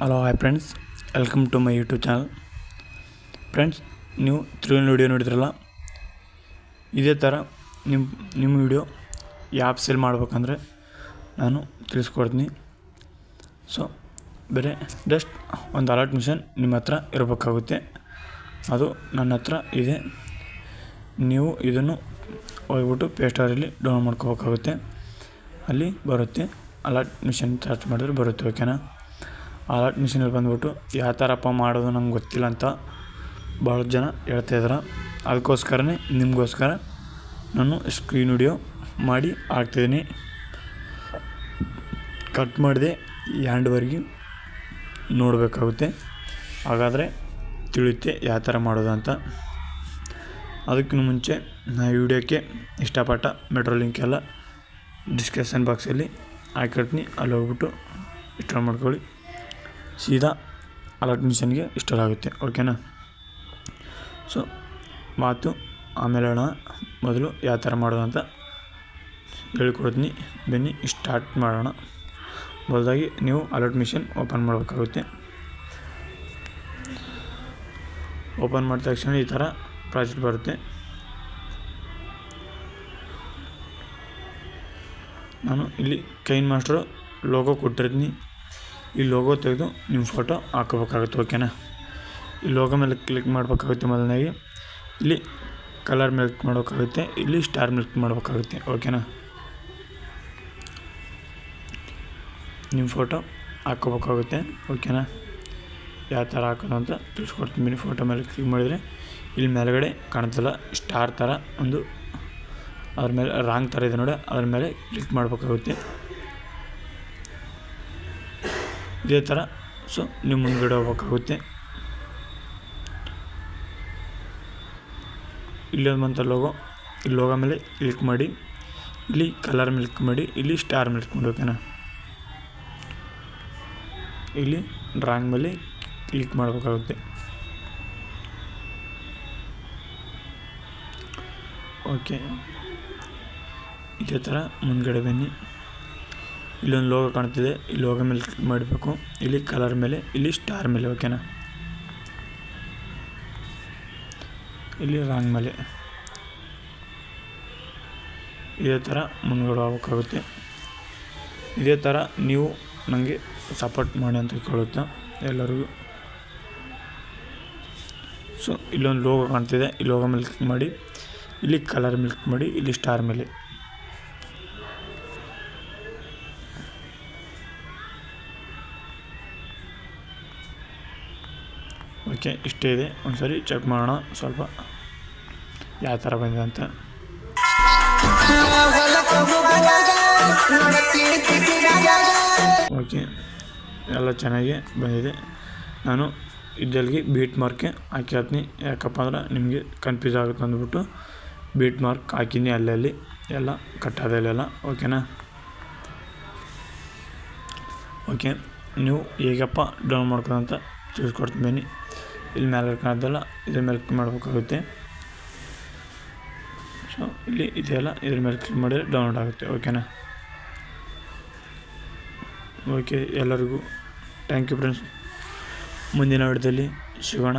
Hello hi friends welcome to my YouTube channel friends ನೀವು ತ್ರಿವನ್ video ನೋಡಿದ್ರಲ್ಲ? ಇದೇ ಥರ ನಿಮ್ಮ ನಿಮ್ಮ ವಿಡಿಯೋ ಯಾವ ಸೇಲ್ ಮಾಡ್ಬೇಕಂದ್ರೆ ನಾನು ತಿಳಿಸ್ಕೊಡ್ತೀನಿ. ಸೊ ಬೇರೆ ಜಸ್ಟ್ ಒಂದು ಅಲರ್ಟ್ ಮಿಷನ್ ನಿಮ್ಮ ಹತ್ರ ಇರಬೇಕಾಗುತ್ತೆ. ಅದು ನನ್ನ ಹತ್ರ ಇದೆ. ನೀವು ಇದನ್ನು ಹೋಗ್ಬಿಟ್ಟು ಪ್ಲೇಸ್ಟೋರಲ್ಲಿ ಡೌನ್ಲೋಡ್ ಮಾಡ್ಕೋಬೇಕಾಗುತ್ತೆ. ಅಲ್ಲಿ ಬರುತ್ತೆ. ಅಲರ್ಟ್ ಮಿಷನ್ ಸರ್ಚ್ ಮಾಡಿದ್ರೆ ಬರುತ್ತೆ ಓಕೆನಾ ಅಲರ್ಟ್ ಮಿಷನಲ್ಲಿ ಬಂದ್ಬಿಟ್ಟು ಯಾವ ಥರಪ್ಪ ಮಾಡೋದು ನಂಗೆ ಗೊತ್ತಿಲ್ಲ ಅಂತ ಭಾಳ ಜನ ಹೇಳ್ತಾಯಿದ್ರು ಅದಕ್ಕೋಸ್ಕರನೇ ನಿಮಗೋಸ್ಕರ ನಾನು ಸ್ಕ್ರೀನ್ ವಿಡಿಯೋ ಮಾಡಿ ಹಾಕ್ತಿದ್ದೀನಿ. ಕಟ್ ಮಾಡಿದೆ ಹ್ಯಾಂಡ್ವರೆಗೆ ನೋಡಬೇಕಾಗುತ್ತೆ. ಹಾಗಾದರೆ ತಿಳಿಯುತ್ತೆ ಯಾವ ಥರ ಮಾಡೋದು ಅಂತ. ಅದಕ್ಕಿಂತ ಮುಂಚೆ ನಾ ಈ ವಿಡಿಯೋಕ್ಕೆ ಇಷ್ಟಪಟ್ಟ ಮೆಟ್ರೋ ಲಿಂಕ್ ಎಲ್ಲ ಡಿಸ್ಕ್ರಿಪ್ಷನ್ ಬಾಕ್ಸಲ್ಲಿ ಹಾಕಿರ್ತೀನಿ. ಅಲ್ಲಿ ಹೋಗ್ಬಿಟ್ಟು ಇನ್ಸ್ಟಾಲ್ ಮಾಡ್ಕೊಳ್ಳಿ. ಸೀದಾ ಅಲರ್ಟ್ ಮಿಷನ್ಗೆ ಇನ್ಸ್ಟಾಲ್ ಆಗುತ್ತೆ. ಓಕೆನಾ ಸೊ ಮಾತು ಆಮೇಲೆ ಹೇಳೋಣ ಮೊದಲು ಯಾವ ಥರ ಮಾಡೋದು ಅಂತ ಹೇಳ್ಕೊಡ್ತೀನಿ. ಬನ್ನಿ ಸ್ಟಾರ್ಟ್ ಮಾಡೋಣ. ಮೊದಲಾಗಿ ನೀವು ಅಲರ್ಟ್ ಮಿಷನ್ ಓಪನ್ ಮಾಡಬೇಕಾಗುತ್ತೆ. ಓಪನ್ ಮಾಡಿದ ತಕ್ಷಣ ಈ ಥರ ಪ್ರಾಜೆಕ್ಟ್ ಬರುತ್ತೆ. ನಾನು ಇಲ್ಲಿ ಕೈನ್ ಮಾಸ್ಟ್ರು ಲೋಗೋ ಕೊಟ್ಟಿರ್ತೀನಿ. ಈ ಲೋಗೋ ತೆಗೆದು ನಿಮ್ಮ ಫೋಟೋ ಹಾಕೋಬೇಕಾಗುತ್ತೆ ಓಕೆನಾ ಈ ಲೋಗೋ ಮೇಲೆ ಕ್ಲಿಕ್ ಮಾಡಬೇಕಾಗುತ್ತೆ ಮೊದಲನೇಗೆ ಇಲ್ಲಿ ಕಲರ್ ಮೇಲೆ ಮಾಡಬೇಕಾಗುತ್ತೆ, ಇಲ್ಲಿ ಸ್ಟಾರ್ ಮೇಲೆ ಮಾಡಬೇಕಾಗುತ್ತೆ ಓಕೆನಾ ನಿಮ್ಮ ಫೋಟೋ ಹಾಕೋಬೇಕಾಗುತ್ತೆ ಓಕೆನಾ ಯಾವ ಥರ ಹಾಕೋದು ಅಂತ ತಿಳಿಸ್ಕೊಡ್ತೀನಿ. ಫೋಟೋ ಮೇಲೆ ಕ್ಲಿಕ್ ಮಾಡಿದರೆ ಇಲ್ಲಿ ಮೇಲ್ಗಡೆ ಕಾಣ್ತಲ್ಲ ಸ್ಟಾರ್ ಥರ ಒಂದು ಅದ್ರ ಮೇಲೆ ರಾಂಗ್ ಥರ ಇದೆ ನೋಡಿ, ಅದ್ರ ಮೇಲೆ ಕ್ಲಿಕ್ ಮಾಡಬೇಕಾಗುತ್ತೆ. ಇದೇ ಥರ, ಸೊ ನೀವು ಮುಂದ್ಗಡೆ ಹೋಗ್ಬೇಕಾಗುತ್ತೆ. ಇಲ್ಲಿ ಬಂತ ಲೋಗೋ ಇಲ್ಲಿ ಲೋಗೋ ಮೇಲೆ ಕ್ಲಿಕ್ ಮಾಡಿ, ಇಲ್ಲಿ ಕಲರ್ ಮೇಲೆ ಕ್ಲಿಕ್ ಮಾಡಿ, ಇಲ್ಲಿ ಸ್ಟಾರ್ ಮೇಲೆ ಕ್ಲಿಕ್ ಮಾಡಿ ಇಲ್ಲಿ ಡ್ರಾಯಿಂಗ್ ಮೇಲೆ ಕ್ಲಿಕ್ ಮಾಡಬೇಕಾಗುತ್ತೆ. ಓಕೆ. ಇದೇ ಥರ ಮುಂದ್ಗಡೆ ಬನ್ನಿ. ಇಲ್ಲೊಂದು ಲೋಗೋ ಕಾಣ್ತಿದೆ. ಈ ಲೋಗೋ ಮೇಲೆ ಕ್ಲಿಕ್ ಮಾಡಬೇಕು. ಇಲ್ಲಿ ಕಲರ್ ಮೇಲೆ, ಇಲ್ಲಿ ಸ್ಟಾರ್ ಮೇಲೆ ಓಕೆನಾ ಇಲ್ಲಿ ರಾಂಗ್ ಮೇಲೆ. ಇದೇ ಥರ ಮುಂದ್ಗಡೆ ಹೋಗೋಕ್ಕಾಗುತ್ತೆ ಇದೇ ಥರ ನೀವು ನನಗೆ ಸಪೋರ್ಟ್ ಮಾಡಿ ಅಂತ ಕೇಳುತ್ತೆ ಎಲ್ಲರಿಗೂ. ಸೊ ಇಲ್ಲೊಂದು ಲೋಗೋ ಕಾಣ್ತಿದೆ. ಈ ಲೋಗೋ ಮೇಲೆ ಕ್ಲಿಕ್ ಮಾಡಿ. ಇಲ್ಲಿ ಕಲರ್ ಮಿಲ್ಕ್ ಮಾಡಿ, ಇಲ್ಲಿ ಸ್ಟಾರ್ ಮೇಲೆ. ಓಕೆ, ಇಷ್ಟೇ ಇದೆ. ಒಂದ್ಸರಿ ಚೆಕ್ ಮಾಡೋಣ ಸ್ವಲ್ಪ ಯಾವ ಥರ ಬಂದಿದೆ ಅಂತ. ಓಕೆ, ಎಲ್ಲ ಚೆನ್ನಾಗಿ ಬಂದಿದೆ. ನಾನು ಇದ್ದಲ್ಲಿಗೆ ಬೀಟ್ ಮಾರ್ಕೆ ಹಾಕಿರ್ತೀನಿ ಯಾಕಪ್ಪ ಅಂದ್ರೆ ನಿಮಗೆ ಕನ್ಫ್ಯೂಸ್ ಆಗುತ್ತೆ ಅಂದ್ಬಿಟ್ಟು ಬೀಟ್ ಮಾರ್ಕ್ ಹಾಕೀನಿ ಅಲ್ಲಲ್ಲಿ. ಎಲ್ಲ ಕಟ್ಟಾದಲ್ಲೆಲ್ಲ ಓಕೆನಾ ಓಕೆ ನೀವು ಹೇಗಪ್ಪ ಡೌನ್ ಮಾಡ್ಕೊಳಂತ ತಿಳಿಸ್ಕೊಡ್ತೀನಿ ಇಲ್ಲಿ ಮೇಲೆ ಕಾಣ್ತಲ್ಲ ಇದ್ರ ಮೇಲೆ ಕ್ಲಿಕ್ ಮಾಡಬೇಕಾಗುತ್ತೆ. ಸೊ ಇಲ್ಲಿ ಇದೆಲ್ಲ ಇದ್ರ ಮೇಲೆ ಕ್ಲಿಕ್ ಮಾಡಿದರೆ ಡೌನ್ಲೋಡ್ ಆಗುತ್ತೆ. ಓಕೆನಾ ಓಕೆ ಎಲ್ಲರಿಗೂ ಥ್ಯಾಂಕ್ ಯು ಫ್ರೆಂಡ್ಸ್ ಮುಂದಿನ ವಿಡಿಯೋದಲ್ಲಿ ಸಿಗೋಣ.